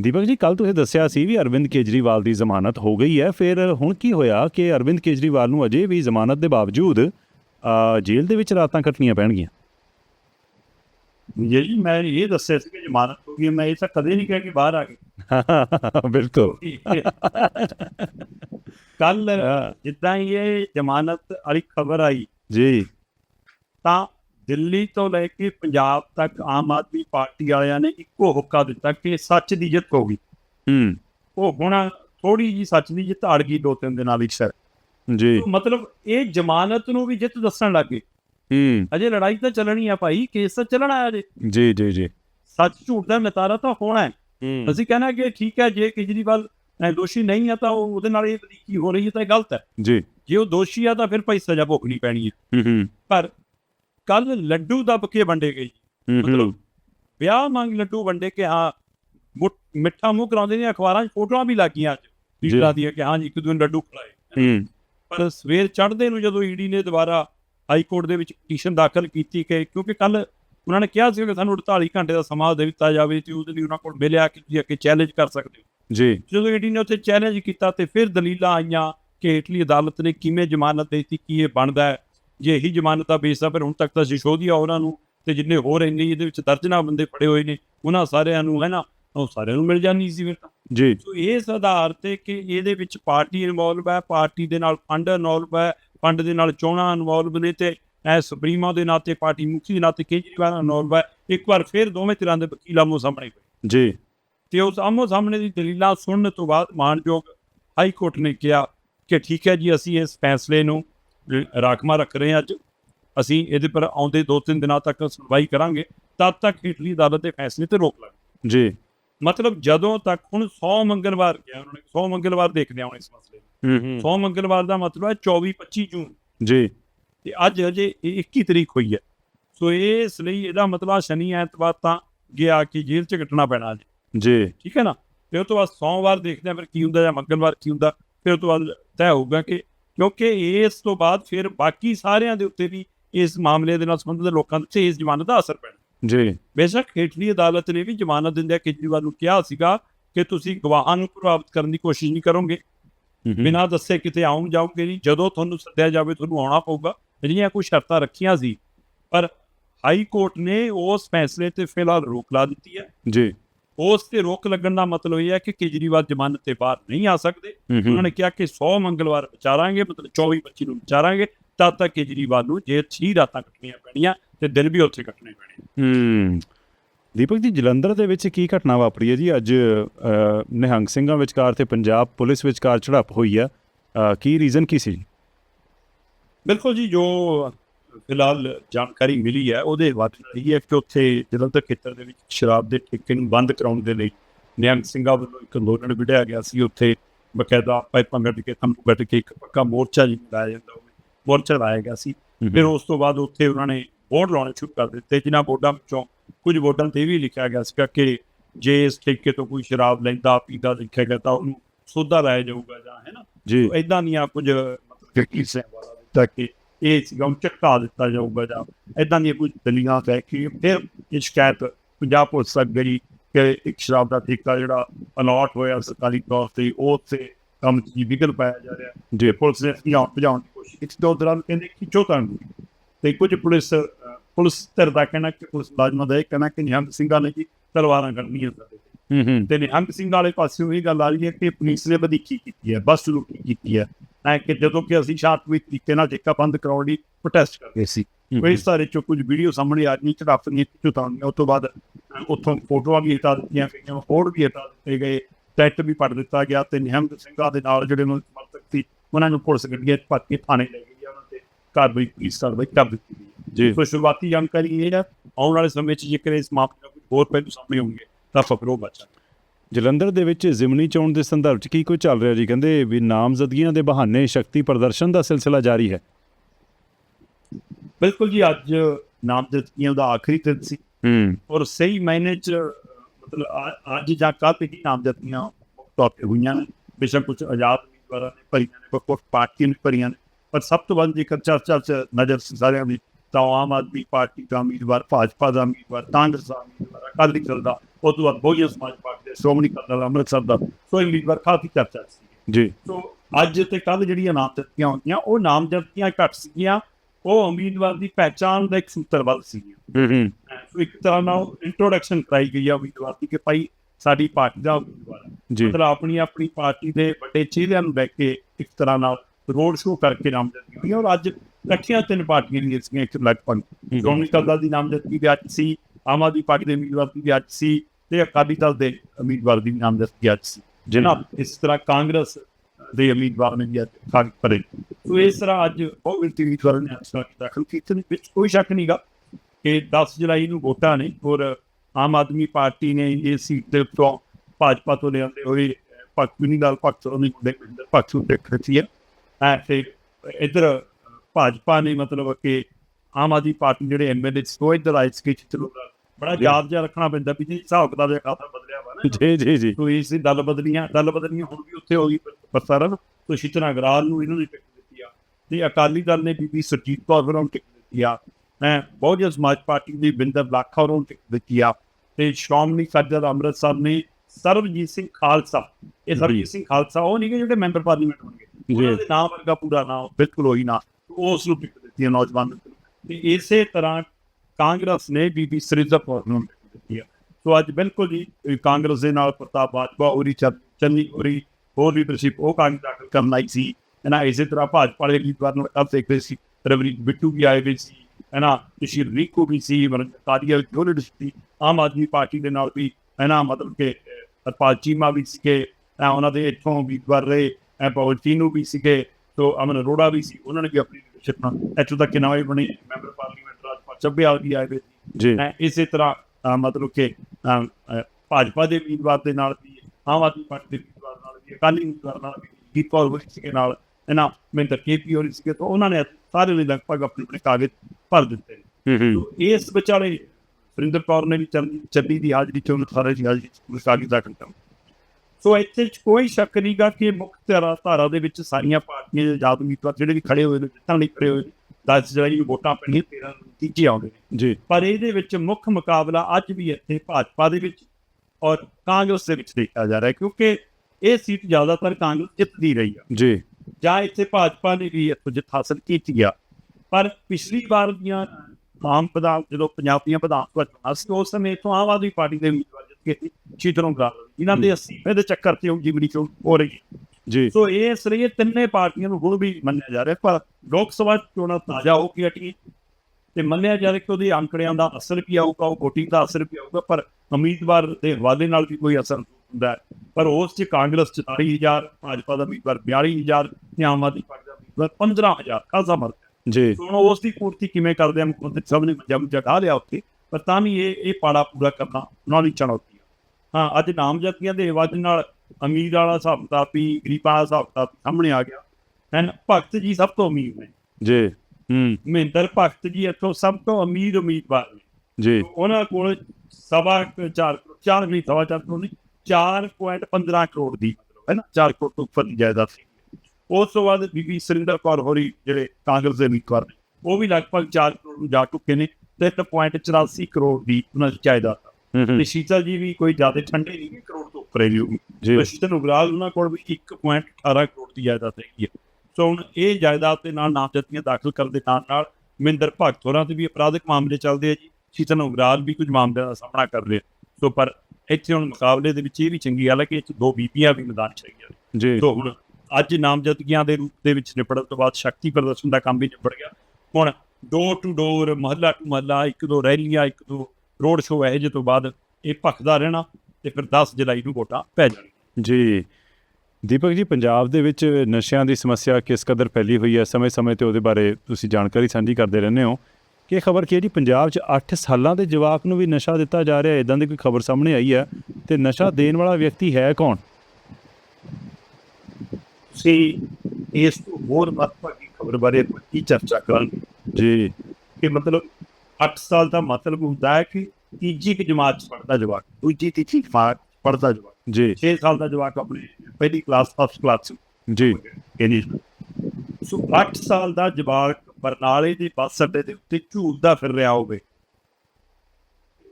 ਦੀਪਕ ਜੀ ਕੱਲ ਤੁਸੀਂ ਦੱਸਿਆ ਸੀ ਵੀ ਅਰਵਿੰਦ ਕੇਜਰੀਵਾਲ ਦੀ ਜ਼ਮਾਨਤ ਹੋ ਗਈ ਹੈ। ਫਿਰ ਹੁਣ ਕੀ ਹੋਇਆ ਕਿ ਅਰਵਿੰਦ ਕੇਜਰੀਵਾਲ ਨੂੰ ਅਜੇ ਵੀ ਜ਼ਮਾਨਤ ਦੇ ਬਾਵਜੂਦ ਜੇਲ੍ਹ ਦੇ ਵਿੱਚ ਰਾਤਾਂ ਕੱਟਣੀਆਂ ਪੈਣਗੀਆਂ? ਜੇ ਜੀ ਮੈਂ ਇਹ ਦੱਸਿਆ ਸੀ ਕਿ ਜ਼ਮਾਨਤ ਹੋ ਗਈ ਮੈਂ ਇਹ ਤਾਂ ਕਦੇ ਨਹੀਂ ਕਿਹਾ ਕਿ ਬਾਹਰ ਆ ਗਏ। ਬਿਲਕੁਲ। ਕੱਲ। ਜਿੱਦਾਂ ਇਹ ਜ਼ਮਾਨਤ ਵਾਲੀ ਖਬਰ ਆਈ ਜੀ। ਤਾਂ ਦਿੱਲੀ ਤੋਂ ਲੈ ਕੇ ਪੰਜਾਬ ਤੱਕ ਆਮ ਆਦਮੀ ਪਾਰਟੀ ਵਾਲਿਆਂ ਨੇ ਇੱਕੋ ਹੁੱਕਾ ਦਿੱਤਾ ਕਿ ਸੱਚ ਦੀ ਜਿੱਤ ਹੋਗੀ ਹੂੰ। ਉਹ ਹੁਣ ਥੋੜੀ ਜੀ ਸੱਚ ਦੀ ਜਿੱਤ ਅੜ ਗਈ ਦੋ ਤਿੰਨ ਦਿਨਾਂ ਵਿੱਚ ਸਰ। ਜੀ। ਮਤਲਬ ਇਹ ਜ਼ਮਾਨਤ ਨੂੰ ਵੀ ਜਿੱਤ ਦੱਸਣ ਲੱਗੇ। ਹੂੰ। ਅਜੇ ਲੜਾਈ ਤਾਂ ਚੱਲਣੀ ਆ ਭਾਈ ਕੇਸ ਤਾਂ ਚੱਲਣਾ ਹੈ ਅਜੇ। ਜੀ ਜੀ ਜੀ। ਸੱਚ ਝੂਠ ਦਾ ਨਿਤਾਰਾ ਤਾਂ ਹੋਣਾ ਹੈ। ਅਸੀਂ ਕਹਿਣਾ ਕਿ ਠੀਕ ਹੈ ਜੇ ਕੇਜਰੀਵਾਲ ਦੋਸ਼ੀ ਨਹੀਂ ਹੈ ਤਾਂ ਉਹ- ਉਹਦੇ ਨਾਲ ਇਹ ਵਧੀਕੀ ਹੋ ਰਹੀ ਹੈ ਤਾਂ ਇਹ ਗਲਤ ਹੈ। ਜੀ। ਜੇ ਉਹ ਦੋਸ਼ੀ ਆ ਤਾਂ ਫਿਰ ਭਾਈ ਸਜ਼ਾ ਭੁਗਤਣੀ ਪੈਣੀ ਹੈ। ਹੂੰ ਹੂੰ। ਪਰ ਕੱਲ ਲੱਡੂ ਦੱਬ ਕੇ ਵੰਡੇ ਗਏ ਹੂੰ ਵਿਆਹ ਮੰਗ ਲੱਡੂ ਵੰਡੇ ਕਿ ਹਾਂ ਮੁੱਠ- ਮੂੰਹ ਕਰਾਉਂਦੇ ਨੇ ਅਖਬਾਰਾਂ 'ਚ ਫੋਟੋਆਂ ਵੀ ਲੱਗੀਆਂ ਅੱਜ। ਲੀਡਰਾਂ ਦੀਆਂ ਕਿ ਹਾਂ ਇੱਕ ਦੂਜੇ ਲੱਡੂ ਖਿਲਾਏ। ਪਰ ਸਵੇਰ ਚੜ੍ਹਦੇ ਨੂੰ ਜਦੋਂ ਈਡੀ ਨੇ ਦੁਬਾਰਾ ਹਾਈ ਕੋਰਟ ਦੇ ਵਿੱਚ ਪਟੀਸ਼ਨ ਦਾਖਲ ਕੀਤੀ ਕਿ ਕਿਉਂਕਿ ਕੱਲ ਉਹਨਾਂ ਨੇ ਕਿਹਾ ਸੀ ਕਿ ਸਾਨੂੰ 48 ਘੰਟੇ ਦਾ ਸਮਾਂ ਦੇ ਦਿੱਤਾ ਜਾਵੇ ਤੇ ਉਹਦੇ ਲਈ ਉਹਨਾਂ ਕੋਲ ਮਿਲਿਆ ਕਿ ਤੁਸੀਂ ਅੱਗੇ ਚੈਲੰਜ ਕਰ ਸਕਦੇ ਹੋ। ਜੀ। ਜਦੋਂ ਈਡੀ ਨੇ ਉੱਥੇ ਚੈਲੰਜ ਕੀਤਾ ਤੇ ਫਿਰ ਦਲੀਲਾਂ ਆਈਆਂ ਕਿ ਹੇਠਲੀ ਅਦਾਲਤ ਨੇ ਕਿਵੇਂ ਜ਼ਮਾਨਤ ਦਿੱਤੀ ਕੀ ਇਹ ਬਣਦਾ ਹੈ। ਜੇ ਇਹੀ ਜ਼ਮਾਨਤ ਦਾ ਬੇਸ ਆ ਫਿਰ ਹੁਣ ਤੱਕ ਤਾਂ ਸਿਸ਼ੋਦੀਆ ਉਹਨਾਂ ਨੂੰ ਤੇ ਜਿੰਨੇ ਹੋਰ ਇੰਨੇ ਇਹਦੇ ਵਿੱਚ ਦਰਜਨਾ ਬੰਦੇ ਫੜੇ ਹੋਏ ਨੇ ਉਹਨਾਂ ਸਾਰਿਆਂ ਨੂੰ ਹੈ ਨਾ ਉਹ ਸਾਰਿਆਂ ਨੂੰ ਮਿਲ ਜਾਣੀ ਸੀ ਫਿਰ ਤਾਂ। ਜੀ। ਸੋ ਇਸ ਆਧਾਰ ਤੇ ਕਿ ਇਹਦੇ ਵਿੱਚ ਪਾਰਟੀ ਇਨਵੋਲਵ ਹੈ ਪਾਰਟੀ ਦੇ ਨਾਲ ਫੰਡ ਇਨਵੋਲਵ ਹੈ ਫੰਡ ਦੇ ਨਾਲ ਚੋਣਾਂ ਇਨਵੋਲਵ ਨੇ ਤੇ ਐ ਸੁਪਰੀਮੋ ਦੇ ਨਾਤੇ ਪਾਰਟੀ ਮੁਖੀ ਦੇ ਨਾਤੇ ਕੇਜਰੀਵਾਲ ਇਨਵੋਲਵ ਹੈ। ਇੱਕ ਵਾਰ ਫਿਰ ਦੋਵੇਂ ਧਿਰਾਂ ਦੇ ਵਕੀਲ ਆਮੋ ਸਾਹਮਣੇ ਪਏ ਜੀ। ਤੇ ਉਸ ਆਮੋ ਸਾਹਮਣੇ ਦੀ ਦਲੀਲਾਂ ਸੁਣਨ ਤੋਂ ਬਾਅਦ ਮਾਨਯੋਗ ਹਾਈ ਕੋਰਟ ਨੇ ਕਿਹਾ ਕਿ ਠੀਕ ਹੈ ਜੀ ਅਸੀਂ ਇਸ ਫੈਸਲੇ ਨੂੰ ਰ- ਰਾਖਵਾਂ ਰੱਖ ਰਹੇ ਹਾਂ ਅੱਜ। ਅਸੀਂ ਇਹਦੇ ਪਰ ਆਉਂਦੇ ਦੋ ਤਿੰਨ ਦਿਨਾਂ ਤੱਕ ਸੁਣਵਾਈ ਕਰਾਂਗੇ। ਤਦ ਤੱਕ ਹੇਠਲੀ ਅਦਾਲਤ ਦੇ ਫੈਸਲੇ ਤੇ ਰੋਕ ਲਾਂਗੇ। ਜੀ। ਮਤਲਬ ਜਦੋਂ ਤੱਕ ਹੁਣ 100 ਮੰਗਲਵਾਰ ਗਿਆ ਉਹਨਾਂ ਨੇ 100 ਮੰਗਲਵਾਰ ਦੇਖਦੇ ਆਉਣ ਇਸ ਮਸਲੇ ਨੂੰ। ਹੂੰ 100 ਮੰਗਲਵਾਰ ਦਾ ਮਤਲਬ ਹੈ 24 25 ਜੂਨ। ਜੀ। ਤੇ ਅੱਜ ਹਜੇ ਇਹ 21 ਤਰੀਕ ਹੋਈ ਹੈ। ਸੋ ਇਸ ਲਈ ਇਹਦਾ ਮਤਲਬ ਸ਼ਨੀ ਐਤਵਾਰ ਤਾਂ ਗਿਆ ਕਿ ਜੇਲ੍ਹ 'ਚ ਕੱਟਣਾ ਪੈਣਾ ਅੱਜ। ਜੀ। ਠੀਕ ਹੈ ਨਾ? ਤੇ ਉਸ ਤੋਂ ਬਾਅਦ ਸੋਮਵਾਰ ਦੇਖਦੇ ਆ ਫਿਰ ਕੀ ਹੁੰਦਾ ਜਾਂ ਮੰਗਲਵਾਰ ਕੀ ਹੁੰਦਾ। ਫਿਰ ਉਸ ਤੋਂ ਬਾਅਦ ਤੈਅ ਹੋਊਗਾ ਕਿ ਕਿਉਂਕਿ ਇਸ ਤੋਂ ਬਾਅਦ ਫਿਰ ਬਾਕੀ ਸਾਰਿਆਂ ਦੇ ਉੱਤੇ ਵੀ ਇਸ ਮਾਮਲੇ ਦੇ ਨਾਲ ਸੰਬੰਧਿਤ ਲੋਕਾਂ ਦੇ ਉੱਤੇ ਇਸ ਜ਼ਮਾਨਤ ਦਾ ਅਸਰ ਪੈਣਾ। ਜੀ। ਬੇਸ਼ੱਕ ਹੇਠਲੀ ਅਦਾਲਤ ਨੇ ਵੀ ਜ਼ਮਾਨਤ ਦਿੰਦਿਆਂ ਕੇਜਰੀਵਾਲ ਨੂੰ ਕਿਹਾ ਸੀਗਾ ਕਿ ਤੁਸੀਂ ਗਵਾਹਾਂ ਨੂੰ ਪ੍ਰਭਾਵਿਤ ਕਰਨ ਦੀ ਕੋਸ਼ਿਸ਼ ਨਹੀਂ ਕਰੋਗੇ। ਬਿਨਾਂ ਦੱਸੇ ਕਿਤੇ ਆਉਂ ਜਾਓਗੇ ਨਹੀਂ। ਜਦੋਂ ਤੁਹਾਨੂੰ ਸੱਦਿਆ ਜਾਵੇ ਤੁਹਾਨੂੰ ਆਉਣਾ ਪਊਗਾ। ਜਿਹੜੀਆਂ ਕੁਝ ਸ਼ਰਤਾਂ ਰੱਖੀਆਂ ਸੀ। ਪਰ ਹਾਈ ਕੋਰਟ ਨੇ ਉਸ ਫੈਸਲੇ ਤੇ ਫਿਲਹਾਲ ਰੋਕ ਲਾ ਦਿੱਤੀ ਹੈ। ਜੀ। ਉਸ ਤੇ ਰੋਕ ਲੱਗਣ ਦਾ ਮਤਲਬ ਇਹ ਹੈ ਕਿ ਕੇਜਰੀਵਾਲ ਜ਼ਮਾਨਤ ਤੇ ਬਾਹਰ ਨਹੀਂ ਆ ਸਕਦੇ। ਉਹਨਾਂ ਨੇ ਕਿਹਾ ਕਿ 100 ਮੰਗਲਵਾਰ ਵਿਚਾਰਾਂਗੇ ਮਤਲਬ 24 25 ਨੂੰ ਵਿਚਾਰਾਂਗੇ ਤਦ ਤੱਕ ਕੇਜਰੀਵਾਲ ਨੂੰ 'ਚ ਹੀ ਰਾਤਾਂ ਕੱਟਣੀਆਂ ਪੈਣੀਆਂ ਤੇ ਦਿਨ ਵੀ ਉੱਥੇ ਕੱਟਣੇ ਪੈਣੇ। ਹੂੰ। ਦੀਪਕ ਜੀ ਜਲੰਧਰ ਦੇ ਵਿੱਚ ਕੀ ਘਟਨਾ ਵਾਪਰੀ ਹੈ ਜੀ? ਅੱਜ ਨਿਹੰਗ ਸਿੰਘਾਂ ਵਿਚਕਾਰ ਤੇ ਪੰਜਾਬ ਪੁਲਿਸ ਵਿਚਕਾਰ ਝੜਪ ਹੋਈ ਆ ਕੀ ਰੀਜ਼ਨ ਕੀ ਸੀ? ਬਿਲਕੁਲ ਜੀ ਜੋ ਫਿਲਹਾਲ ਜਾਣਕਾਰੀ ਮਿਲੀ ਹੈ ਉਹਦੇ ਬਾਰੇ ਇਹ ਹੈ ਕਿ ਉੱਥੇ ਜਲੰਧਰ ਖੇਤਰ ਦੇ ਵਿੱਚ ਸ਼ਰਾਬ ਦੇ ਠੇਕੇ ਨੂੰ ਬੰਦ ਕਰਾਉਣ ਦੇ ਲਈ ਨਿਹੰਗ ਸਿੰਘਾਂ ਵੱਲੋਂ ਇੱਕ ਅੰਦੋਲਨ ਵਿੜਿਆ ਗਿਆ ਸੀ। ਉੱਥੇ ਬਕਾਇਦਾ ਪਾਈਪਾਂ ਗੱਡ ਕੇ ਤੰਬੂ ਗੱਡ ਕੇ ਇੱਕ ਪੱਕਾ ਮੋਰਚਾ ਜੀ ਲਾਇਆ ਜਾਂਦਾ ਮੋਰਚਾ ਲਾਇਆ ਗਿਆ ਸੀ। ਫਿਰ ਉਸ ਤੋਂ ਬਾਅਦ ਉੱਥੇ ਉਹਨਾਂ ਨੇ ਬੋਰਡ ਲਾਉਣੇ ਸ਼ੁਰੂ ਕਰ ਦਿੱਤੇ ਜਿਨ੍ਹਾਂ ਬੋਰਡਾਂ ਵਿੱਚੋਂ ਕੁਝ ਬੋਰਡਾਂ ਤੇ ਵੀ ਲਿਖਿਆ ਗਿਆ ਸੀਗਾ ਕਿ ਜੇ ਇਸ ਠੇਕੇ ਤੋਂ ਕੋਈ ਸ਼ਰਾਬ ਲੈਂਦਾ ਪੀਂਦਾ ਲਿਖਿਆ ਗਿਆ ਤਾਂ ਉਹਨੂੰ ਸੋਧਾ ਲਾਇਆ ਜਾਊਗਾ ਜਾਂ ਹੈ ਨਾ? ਜੀ। ਇਦਾਂ ਦੀਆਂ ਕੁਝ ਮਤਲਬ ਕਿ ਕਿਸੇ ਵਾਲਾ ਦਿੱਤਾ ਕਿ ਇਹ ਸੀਗਾ ਉਹ ਝਟਕਾ ਦਿੱਤਾ ਜਾਊਗਾ ਜਾਂ ਇਦਾਂ ਦੀਆਂ ਕੁਝ ਦਲੀਲਾਂ ਕਹਿ ਕੇ ਫਿਰ ਇਹ ਸ਼ਿਕਾਇਤ ਪੰਜਾਬ ਪੁਲਿਸ ਤੱਕ ਗਈ ਕਿ ਇੱਕ ਸ਼ਰਾਬ ਦਾ ਠੇਕਾ ਜਿਹੜਾ ਅਲਾਟ ਹੋਇਆ ਸਰਕਾਰੀ ਤੌਰ ਤੇ ਉਹ ਤੇ ਕੰਮ 'ਚ ਜੀ ਵਿਗਲ ਪਾਇਆ ਜਾ ਰਿਹਾ। ਜੀ। ਪੁਲਿਸ ਨੇ ਭਜਾਉਣ ਭਜਾਉਣ ਦੀ ਕੋਸ਼ਿਸ਼ ਕੀਤੀ। ਤੇ ਦੌਰਾਨ ਕਹਿੰਦੇ ਖਿੱਚੋ ਤਾਂ ਤੇ ਕੁਝ ਪੁਲਿਸ ਪੁਲਿਸ ਧਿਰ ਦਾ ਕਹਿਣਾ ਕਿ ਪੁਲਿਸ ਮੁਲਾਜ਼ਮਾਂ ਦਾ ਇਹ ਕਹਿਣਾ ਕਿ ਨਿਹੰਗ ਸਿੰਘਾਂ ਨੇ ਜੀ ਤਲਵਾਰਾਂ ਕੱਢਣੀਆਂ ਸਾਡੇ ਹੂੰ ਹੂੰ। ਤੇ ਨਿਹੰਗ ਸਿੰਘ ਵਾਲੇ ਪਾਸਿਓਂ ਇਹ ਗੱਲ ਆ ਰਹੀ ਹੈ ਕਿ ਪੁਲਿਸ ਨੇ ਵਧੀਕੀ ਕੀਤੀ ਹੈ ਬਸ ਲੁੱਟੀ ਕੀਤੀ ਹੈ। ਕਿ ਜਦੋਂ ਕਿ ਅਸੀਂ ਸ਼ਾਂਤਮਈ ਤਰੀਕੇ ਨਾਲ ਠੇਕਾ ਬੰਦ ਕਰਾਉਣ ਲਈ ਪ੍ਰੋਟੈਸਟ ਕਰ ਰਹੇ ਸੀ। ਇਸ ਸਾਰੇ ਚੋਂ ਕੁਝ ਵੀਡੀਓ ਸਾਹਮਣੇ ਆ ਝੜਪ ਦੀਆਂ ਚੁਤਾਉਣੀਆਂ ਉਸ ਤੋਂ ਬਾਅਦ ਉੱਥੋਂ ਫੋਟੋਆਂ ਵੀ ਹਟਾ ਦਿੱਤੀਆਂ ਗਈਆਂ ਫੋੜ ਵੀ ਹਟਾ ਦਿੱਤੇ ਗਏ। ਟੈਟ ਵੀ ਪੜ ਦਿੱਤਾ ਗਿਆ ਤੇ ਨਿਹੰਗ ਸਿੰਘਾਂ ਦੇ ਨਾਲ ਜਿਹੜੇ ਉਹਨਾਂ ਸਮਰਥਕ ਸੀ ਉਹਨਾਂ ਨੂੰ ਪੁਲਿਸ ਗੱਡੀਆਂ ਭਰ ਕੇ ਥਾਣੇ ਲੈ ਗਈ ਉਹਨਾਂ ਤੇ ਕਾਰਵਾਈ ਪੁਲਿਸ ਕਾਰਵਾਈ ਕਰ ਦਿੱਤੀ। ਜੀ। ਸੋ ਸ਼ੁਰੂਆਤੀ ਜਾਣਕਾਰੀ ਇਹ ਹੈ ਆਉਣ ਵਾਲੇ ਸਮੇਂ 'ਚ ਜੇਕਰ ਇਸ ਮਾਮਲੇ ਦਾ ਕੋਈ ਹੋਰ ਪਹਿਲੂ ਸਾਹਮਣੇ ਹੋਣਗੇ ਤਾਂ ਫਕਰੋ ਬਚਾ ਜਲੰਧਰ ਦੇ ਵਿੱਚ ਜ਼ਿਮਨੀ ਚੋਣ ਦੇ ਸੰਦਰਭ 'ਚ ਕੀ ਕੁਝ ਚੱਲ ਰਿਹਾ ਜੀ? ਕਹਿੰਦੇ ਵੀ ਨਾਮਜ਼ਦਗੀਆਂ ਦੇ ਬਹਾਨੇ ਸ਼ਕਤੀ ਪ੍ਰਦਰਸ਼ਨ ਦਾ ਸਿਲਸਿਲਾ ਜਾਰੀ ਹੈ। ਬਿਲਕੁਲ ਜੀ ਅੱਜ ਨਾਮਜ਼ਦਗੀਆਂ ਦਾ ਆਖਰੀ ਦਿਨ ਸੀ। ਹੂੰ। ਔਰ ਸਹੀ ਮਾਇਨੇ ਚ ਮਤਲਬ ਅੱਜ ਜਾਂ ਕੱਲ੍ਹ ਹੀ ਨਾਮਜ਼ਦਗੀਆਂ ਤੇ ਹੋਈਆਂ ਬੇਸ਼ੱਕ ਕੁਝ ਆਜ਼ਾਦ ਉਮੀਦਵਾਰਾਂ ਨੇ ਭਰੀਆਂ ਨੇ ਕੁਝ ਨੇ ਭਰੀਆਂ ਨੇ। ਪਰ ਸਭ ਤੋਂ ਵੱਧ ਜੇਕਰ ਚਰਚਾ ਚ ਨਜ਼ਰ ਸਾਰਿਆਂ ਦੀ ਤਾਂ ਆਮ ਆਦਮੀ ਪਾਰਟੀ ਦਾ ਉਮੀਦਵਾਰ ਭਾਜਪਾ ਦਾ ਉਮੀਦਵਾਰ ਕਾਂਗਰਸ ਦਾ ਉਮੀਦਵਾਰ ਅਕਾਲੀ ਦਲ ਦਾ ਤੋਂ ਬਾਅਦ ਬਹੁਜਨ ਸਮਾਜ ਪਾਰਟੀ ਦੇ ਸ਼੍ਰੋਮਣੀ ਅਕਾਲੀ ਦਲ ਅੰਮ੍ਰਿਤਸਰ ਦਾ ਸੋ ਉਮੀਦਵਾਰ ਕਾਫੀ ਚਰਚਾ ਸੀ। ਜੀ। ਸੋ ਅੱਜ ਤੇ ਕੱਲ ਜਿਹੜੀਆਂ ਨਾਮਜ਼ਦਗੀਆਂ ਹੋਈਆਂ ਉਹ ਨਾਮਜ਼ਦਗੀਆਂ ਘੱਟ ਸੀਗੀਆਂ ਉਹ ਉਮੀਦਵਾਰ ਦੀ ਪਹਿਚਾਣ ਦਾ ਇੱਕ ਸੂਤਰ ਵੱਲ ਸੀਗੀਆਂ। ਹੂੰ ਹੂੰ। ਸੋ ਇੱਕ ਤਰ੍ਹਾਂ ਨਾਲ ਇੰਟਰੋਡਕਸ਼ਨ ਕਰਾਈ ਗਈ ਆ ਉਮੀਦਵਾਰ ਦੀ ਕਿ ਭਾਈ ਸਾਡੀ ਪਾਰਟੀ ਦਾ ਉਮੀਦਵਾਰ ਹੈ ਜੀ। ਮਤਲਬ ਆਪਣੀ ਆਪਣੀ ਪਾਰਟੀ ਦੇ ਵੱਡੇ ਚਿਹਰਿਆਂ ਨੂੰ ਲੈ ਕੇ ਇੱਕ ਤਰ੍ਹਾਂ ਨਾਲ ਰੋਡ ਸ਼ੋਅ ਕਰਕੇ ਨਾਮਜ਼ਦਗੀ ਹੋਈ ਔਰ ਅੱਜ ਇਕੱਠੀਆਂ ਤਿੰਨ ਪਾਰਟੀਆਂ ਦੀਆਂ ਸੀਗੀਆਂ ਇੱਕ ਲਗਭਗ ਸ਼੍ਰੋਮਣੀ ਅਕਾਲੀ ਦਲ ਦੀ ਨਾਮਜ਼ਦਗੀ ਵੀ ਅੱਜ ਸੀ ਆਮ ਆਦਮੀ ਪਾਰਟੀ ਦੇ ਉਮੀਦਵਾਰ ਦੀ ਵੀ ਅੱਜ ਸੀ ਤੇ ਅਕਾਲੀ ਦਲ ਦੇ ਉਮੀਦਵਾਰ ਦੀ ਨਾਮਜ਼ਦਗੀ ਅੱਜ ਸੀ। ਜਨਾਬ ਇਸ ਤਰ੍ਹਾਂ ਕਾਂਗਰਸ ਦੇ ਉਮੀਦਵਾਰ ਨੇ ਵੀ ਅੱਜ ਕਰੇ ਸੋ ਇਸ ਤਰ੍ਹਾਂ ਅੱਜ ਬਹੁਤ ਗਿਣਤੀ ਉਮੀਦਵਾਰਾਂ ਨੇ ਅੱਜ ਦਾਖਲ ਕੀਤੇ ਨੇ ਵਿੱਚ ਕੋਈ ਸ਼ੱਕ ਨਹੀਂਗਾ ਕਿ 10 ਜੁਲਾਈ ਨੂੰ ਵੋਟਾਂ ਨੇ ਔਰ ਆਮ ਆਦਮੀ ਪਾਰਟੀ ਨੇ ਇਹ ਸੀਟ ਦੇ ਉੱਤੋਂ ਭਾਜਪਾ ਤੋਂ ਲਿਆਂਦੇ ਹੋਏ ਭਗਤਵਿੰਦਰ ਲਾਲ ਭਗਤ ਉਹਨੇ ਮੁੰਡੇ ਮਹਿੰਦਰ ਭਗਤ ਨੂੰ ਦੇਖ ਰਹੀ ਹੈ ਐ ਤੇ ਇਧਰ ਭਾਜਪਾ ਨੇ ਮਤਲਬ ਕਿ ਆਮ ਆਦਮੀ ਪਾਰਟੀ ਜਿਹੜੇ ਐਮਐਲਏ ਸੋ ਇਧਰ ਆਏ ਸੀ ਚਲੋ ਬੜਾ ਯਾਦ ਜਿਹਾ ਰੱਖਣਾ ਪੈਂਦਾ ਵੀ ਜੀ ਹਿਸਾਬ ਕਿਤਾਬ ਦਾ ਕਾਫੀ ਬਦਲਿਆ ਵਾ ਨਾ। ਜੀ ਜੀ ਜੀ। ਤੋ ਇਸ ਦੀ ਦਲ ਬਦਲੀਆਂ ਦਲ ਬਦਲੀਆਂ ਹੁਣ ਵੀ ਉੱਥੇ ਹੋ ਗਈ ਪ- ਪ੍ਰਸਾਰਣ ਤੋ ਸ਼ਿਤਨਾ ਅਗਰਾਲ ਨੂੰ ਇਹਨਾਂ ਨੇ ਟਿਕਟ ਦਿੱਤੀ ਆ। ਤੇ ਅਕਾਲੀ ਦਲ ਨੇ ਬੀਬੀ ਸਰਜੀਤ ਕੌਰ ਨੂੰ ਟਿਕਟ ਦਿੱਤੀ ਆ। ਹੈ ਬਹੁਜਨ ਸਮਾਜ ਪਾਰਟੀ ਦੀ ਬਿੰਦਰ ਲਾਖਾ ਨੂੰ ਟਿਕਟ ਦਿੱਤੀ ਆ। ਤੇ ਸ਼੍ਰੋਮਣੀ ਦਲ ਅੰਮ੍ਰਿਤਸਰ ਨੇ ਸਰਬਜੀਤ ਸਿੰਘ ਖਾਲਸਾ ਇਹ ਸਰਬਜੀਤ ਸਿੰਘ ਖਾਲਸਾ ਉਹ ਨਹੀਂ ਗੇ ਜਿਹੜੇ ਮੈਂਬਰ ਪਾਰਲੀਮੈਂਟ ਹੋਣਗੇ ਜੀ। ਉਹਨਾਂ ਦੇ ਨਾਮ ਵਰਗਾ ਪੂਰਾ ਨਾਮ ਬਿਲਕੁਲ ਉਹੀ ਨਾ। ਉਸ ਨੂੰ ਪਿੱਟ ਦਿੱਤੀ ਆ ਨੌਜਵਾਨ ਨੂੰ। ਤੇ ਇਸੇ ਤਰ੍ਹਾਂ ਕਾਂਗਰਸ ਨੇ ਬੀਬੀ ਸ੍ਰੀਜਾ ਕੌਰ ਨੂੰ ਦਿੱਤੀ ਆ। ਸੋ ਅੱਜ ਬਿਲਕੁਲ ਜੀ ਕਾਂਗਰਸ ਦੇ ਨਾਲ ਪ੍ਰਤਾਪ ਬਾਜਵਾ ਉਰੀ ਚੰ- ਚੰਨੀ ਉਰੀ ਹੋਰ ਲੀਡਰਸ਼ਿਪ ਉਹ ਕਾਂਗਰਸ ਦਾਖਲ ਕਰਨ ਆਈ ਸੀ। ਨਾ ਇਸੇ ਤਰ੍ਹਾਂ ਭਾਜਪਾ ਦੇ ਉਮੀਦਵਾਰ ਨੂੰ ਦੇਖ ਰਹੇ ਸੀ। ਰਵਨੀਤ ਬਿੱਟੂ ਵੀ ਆਏ ਹੋਏ ਸੀ। ਨਾ ਤਸ਼ੀਰ ਰੀਕੋ ਵੀ ਸੀ ਮਰਨ ਕਾਦੀਆ ਜੋ ਲੀਡਰਸ਼ਿਪ ਸੀ ਆਮ ਆਦਮੀ ਪਾਰਟੀ ਦੇ ਨਾਲ ਵੀ ਨਾ ਮਤਲਬ ਕਿ ਹਰਪਾਲ ਚੀਮਾ ਵੀ ਸੀਗੇ ਅਹ, ਉਹਨਾਂ ਦੇ ਇੱਥੋਂ ਉਮੀਦਵਾਰ ਰਹੇ ਅਹ, ਪਵਨ ਚੀਨੂ ਵੀ ਸੀਗੇ। ਤੋ ਅਮਨ ਅਰੋੜਾ ਵੀ ਸੀ ਉਹਨਾਂ ਨੇ ਵੀ ਆਪਣੀ ਲੀਡਰਸ਼ਿਪ ਨਾਲ ਇੱਥੋਂ ਤੱਕ ਨਵੇਂ ਬਣੇ ਮੈਂਬਰ ਪਾਰਲੀਮੈਂਟ ਰਾਜਪਾਲ ਚੱਬਿਆਲ ਵੀ ਆਏ ਸੀ ਜੀ ਹੈ ਇਸੇ ਤਰ੍ਹਾਂ ਮਤਲਬ ਕਿ ਭਾਜਪਾ ਦੇ ਉਮੀਦਵਾਰ ਦੇ ਨਾਲ ਵੀ ਆਮ ਆਦਮੀ ਪਾਰਟੀ ਦੇ ਉਮੀਦਵਾਰ ਨਾਲ ਵੀ ਅਕਾਲੀ ਉਮੀਦਵਾਰ ਨਾਲ ਵੀ ਦੀਪ ਕੌਰ ਹੋਰੀ ਸੀਗੇ ਨਾਲ ਇਹਨਾਂ ਮਹਿੰਦਰ ਕੇਪੀ ਹੋਰੀ ਸੀਗੇ ਤਾਂ ਉਹਨਾਂ ਨੇ ਸਾਰੇ ਨੇ ਲਗਭਗ ਆਪਣੇ ਆਪਣੇ ਕਾਗਜ਼ ਭਰ ਦਿੱਤੇ ਨੇ ਹੂੰ ਹੂੰ ਇਸ ਵਿਚਾਲੇ ਸੁਰਿੰਦਰ ਕੌਰ ਨੇ ਵੀ ਚੱਲ- ਦੀ ਹਾਜ਼ਰੀ ਚ ਉਹਨੂੰ ਸਾਰੇ ਦੀ ਹਾਜ਼ਰੀ ਚ ਕਾਗਜ਼ ਦਾਖਲ ਕਰ ਸੋ ਇੱਥੇ ਕੋਈ ਸ਼ੱਕ ਨਹੀਂਗਾ ਕਿ ਮੁੱਖ ਧਾਰਾ ਧਾਰਾ ਦੇ ਵਿੱਚ ਸਾਰੀਆਂ ਪਾਰਟੀਆਂ ਦੇ ਆਜ਼ਾਦ ਉਮੀਦਵਾਰ ਜਿਹੜੇ ਵੀ ਖੜੇ ਹੋਏ ਨੇ ਜਿੱਤਾਂ ਲਈ ਖੜੇ ਹੋਏ ਨੇ 10 ਜੁਲਾਈ ਨੂੰ ਵੋਟਾਂ ਪੈਣੀਆਂ 13 ਨੂੰ ਤੀਜੇ ਆਉਂਦੇ ਨੇ। ਜੀ। ਪਰ ਇਹਦੇ ਵਿੱਚ ਮੁੱਖ ਮੁਕਾਬਲਾ ਅੱਜ ਵੀ ਇੱਥੇ ਭਾਜਪਾ ਦੇ ਵਿੱਚ ਔਰ ਕਾਂਗਰਸ ਦੇ ਵਿੱਚ ਦੇਖਿਆ ਜਾ ਰਿਹਾ ਕਿਉਂਕਿ ਇਹ ਸੀਟ ਜ਼ਿਆਦਾਤਰ ਕਾਂਗਰਸ ਜਿੱਤਦੀ ਰਹੀ ਆ। ਜੀ। ਜਾਂ ਇੱਥੇ ਭਾਜਪਾ ਨੇ ਵੀ ਇੱਥੋਂ ਜਿੱਤ ਹਾਸਲ ਕੀਤੀ ਆ। ਪਰ ਪਿਛਲੀ ਵਾਰ ਦੀਆਂ ਆਮ ਵਿਧਾਨ ਜਦੋਂ ਪੰਜਾਬ ਦੀਆਂ ਵਿਧਾਨ ਸਭਾ ਚੋਣਾਂ ਸੀ ਉਸ ਸਮੇਂ ਤੋਂ ਆਮ ਆਦਮੀ ਪਾਰਟੀ ਦੇ ਉਮੀਦਵਾਰ ਜਿੱਤ ਗਏ ਸੀ ਸ਼ੀਤਲੋਂ ਗਰਾਲ ਇਹਨਾਂ ਦੇ 80 ਦੇ ਚੱਕਰ ਤੇ ਜਿਮਨੀ ਚੋਣ ਹੋ ਰਹੀ ਹੈ। ਜੀ। ਸੋ ਇਸ ਲਈ ਤਿੰਨੇ ਪਾਰਟੀਆਂ ਨੂੰ ਹੁਣ ਵੀ ਮੰਨਿਆ ਜਾ ਰਿਹਾ। ਪਰ ਲੋਕ ਸਭਾ ਚੋਣਾਂ ਤਾਜ਼ਾ ਹੋ ਕੇ ਹਟੀ ਤੇ ਮੰਨਿਆ ਜਾ ਰਿਹਾ ਕਿ ਉਹਦੇ ਅੰਕੜਿਆਂ ਦਾ ਅਸਰ ਕੀ ਆਊਗਾ ਉਹ VOTING ਦਾ ਅਸਰ ਕੀ ਆਊਗਾ ਪਰ ਉਮੀਦਵਾਰ ਦੇ ਹਵਾਲੇ ਨਾਲ ਵੀ ਕੋਈ ਅਸਰ ਹੁੰਦਾ ਪਰ ਉਸ 'ਚ ਕਾਂਗਰਸ 44000 ਭਾਜਪਾ ਦਾ ਉਮੀਦਵਾਰ 42000 ਤੇ ਆਮ ਆਦਮੀ ਪਾਰਟੀ ਦਾ ਉਮੀਦਵਾਰ 15000 ਖਾਸਾ ਮਰਦਾ ਜੀ। ਹੁਣ ਉਸ ਦੀ ਪੂਰਤੀ ਕਿਵੇਂ ਕਰਦੇ ਆ ਮੁੱਖ ਮੰਤਰੀ ਸਭ ਨੇ ਜਮ ਜਗਾ ਲਿਆ ਉੱਥੇ ਪਰ ਤਾਂ ਵੀ ਇਹ ਇਹ ਪਾੜਾ ਪੂਰਾ ਕਰਨਾ ਉਹਨਾਂ ਦੀ ਚੁਣੌਤੀ ਹਾਂ ਅੱਜ ਨਾਮਜ਼ਦਗੀਆਂ ਦੇ ਵਜ੍ਹਾ ਨਾਲ ਅਮੀਰ ਵਾਲਾ ਹਿਸਾਬ ਵੀ ਗਰੀਬ ਵਾਲਾ ਹਿਸਾਬ ਕਿਤਾਬ ਸਾਹਮਣੇ ਆ ਗਿਆ। ਹਨ ਭਗਤ ਜੀ ਸਭ ਤੋਂ ਅਮੀਰ ਨੇ। ਜੀ। ਹੂੰ। ਮਹਿੰਦਰ ਭਗਤ ਜੀ ਇੱਥੋਂ ਸਭ ਤੋਂ ਅਮੀਰ ਉਮੀਦਵਾਰ ਨੇ। ਜੀ। ਉਹਨਾਂ ਕੋਲ ਸਵਾ ਕੁ ਚਾਰ ਕਰੋੜ- ਚਾਰ ਨਹੀਂ ਸਵਾ ਚਾਰ ਕਰੋੜ ਨਹੀਂ 4.15 ਕਰੋੜ ਦੀ ਹੈ ਨਾ 4 ਕਰੋੜ ਤੋਂ ਉੱਪਰ ਦੀ ਜਾਇਦਾਦ ਸੀ। ਉਸ ਤੋਂ ਬਾਅਦ ਬੀਬੀ ਸੁਰਿੰਦਰ ਕੌਰ ਹੋਰੀ ਜਿਹੜੇ ਕਾਂਗਰਸ ਦੇ ਉਮੀਦਵਾਰ ਨੇ ਉਹ ਵੀ ਲਗਭਗ 4 ਕਰੋੜ ਨੂੰ ਜਾ ਚੁੱਕੇ ਨੇ 3.84 ਕਰੋੜ ਦੀ ਉਹਨਾਂ ਦੀ ਜਾਇਦਾਦ। ਹੂੰ ਹੂੰ ਤੇ ਸ਼ੀਤਲ ਜੀ ਵੀ ਕੋਈ ਜ਼ਿਆਦਾ ਠੰਡੇ ਨਹੀਂ ਗੇ, ਕਰੋੜ ਤੋਂ ਉੱਪਰ ਹੈ ਜੀ। ਸ਼ੀਤਲ ਉਗਰਾਲ ਉਹਨਾਂ ਕੋਲ ਵੀ 1.18 ਕਰੋੜ ਦੀ ਜਾਇਦਾਦ ਹੈਗੀ ਹੈ ਸੋ ਹੁਣ ਇਹ ਜਾਇਦਾਦ ਦੇ ਨਾਲ ਨਾਮਜ਼ਦਗੀਆਂ ਦਾਖਲ ਕਰਨ ਦੇ ਨਾਲ ਨਾਲ ਮਹਿੰਦਰ ਭਗਤ ਹੋਰਾਂ ਤੇ ਵੀ ਅਪਰਾਧਿਕ ਮਾਮਲੇ ਚੱਲਦੇ ਆ ਜੀ। ਸ਼ੀਤਲ ਉਗਰਾਲ ਵੀ ਕੁਝ ਮਾਮਲਿਆਂ ਦਾ ਸਾਹਮਣਾ ਕਰ ਰਹੇ। ਸੋ ਪਰ ਇੱਥੇ ਹੁਣ ਮੁਕਾਬਲੇ ਦੇ ਵਿੱਚ ਇਹ ਵੀ ਚੰਗੀ ਗੱਲ ਹੈ ਕਿ ਦੋ ਬੀਬੀਆਂ ਵੀ ਮੈਦਾਨ 'ਚ ਹੈਗੀਆਂ। ਜੀ। ਸੋ ਹੁਣ ਅੱਜ ਨਾਮਜ਼ਦਗੀਆਂ ਦੇ ਰੂਪ ਦੇ ਵਿੱਚ ਨਿਪੜਨ ਤੋਂ ਬਾਅਦ ਸ਼ਕਤੀ ਪ੍ਰਦਰਸ਼ਨ ਦਾ ਕੰਮ ਵੀ ਨਿਪੜ ਗਿਆ। ਹੁਣ door to door Mohalla to ਮਹੱਲਾ ਇੱਕ ਦੋ ਰੈਲੀਆਂ ਇੱਕ ਦੋ ਰੋਡ ਸ਼ੋਅ ਹੈ ਜਿਹਦੇ ਤੋਂ ਬਾਅਦ ਇਹ ਭਖਦਾ ਰਹਿਣਾ ਤੇ ਫਿਰ 10 ਜੁਲਾਈ ਨੂੰ ਵੋਟਾਂ ਪੈ ਜਾਣਗੀਆਂ ਜੀ। ਦੀਪਕ ਜੀ ਪੰਜਾਬ ਦੇ ਵਿੱਚ ਨਸ਼ਿਆਂ ਦੀ ਸਮੱਸਿਆ ਕਿਸ ਕਦਰ ਫੈਲੀ ਹੋਈ ਹੈ? ਸਮੇਂ-ਸਮੇਂ ਤੇ ਉਹਦੇ ਬਾਰੇ ਤੁਸੀਂ ਜਾਣਕਾਰੀ ਸਾਂਝੀ ਕਰਦੇ ਰਹਿੰਦੇ ਹੋ। ਕਿ ਖਬਰ ਕੀ ਹੈ ਜੀ? ਪੰਜਾਬ 'ਚ 8 ਸਾਲਾਂ ਦੇ ਜਵਾਕ ਨੂੰ ਵੀ ਨਸ਼ਾ ਦਿੱਤਾ ਜਾ ਰਿਹਾ ਹੈ ਇਦਾਂ ਦੀ ਕੋਈ ਖਬਰ ਸਾਹਮਣੇ ਆਈ ਹੈ? ਤੇ ਨਸ਼ਾ ਦੇਣ ਵਾਲਾ ਵਿਅਕਤੀ ਹੈ ਕੌਣ? ਤੁਸੀਂ ਇਸ ਤੋਂ ਹੋਰ ਮਹੱਤਵਪੂਰਨ ਖਬਰ ਬਾਰੇ ਕੀ ਚਰਚਾ ਕਰਾਂਗੇ ਜੀ। ਕਿ ਮਤਲਬ 8 ਸਾਲ ਦਾ ਮਤਲਬ ਹੁੰਦਾ ਹੈ ਕਿ ਤੀਜੀ ਕਿ ਜਮਾਤ ਚ ਪੜਦਾ ਜਵਾਕ ਦੂਜੀ ਤੀਜੀ ਜਮਾਤ ਪੜਦਾ ਜਵਾਕ। ਜੀ। 6 ਸਾਲ ਦਾ ਜਵਾਕ ਆਪਣੇ ਪਹਿਲੀ ਕਲਾਸ ਫਸਟ ਕਲਾਸ ਜੀ। ਯਾਨੀ ਸੋ 8 ਸਾਲ ਦਾ ਜਵਾਕ ਬਰਨਾਲੇ ਦੀ ਬੱਸ ਅੱਡੇ ਦੇ ਉੱਤੇ ਝੂਲਦਾ ਫਿਰ ਰਿਹਾ ਹੋਵੇ।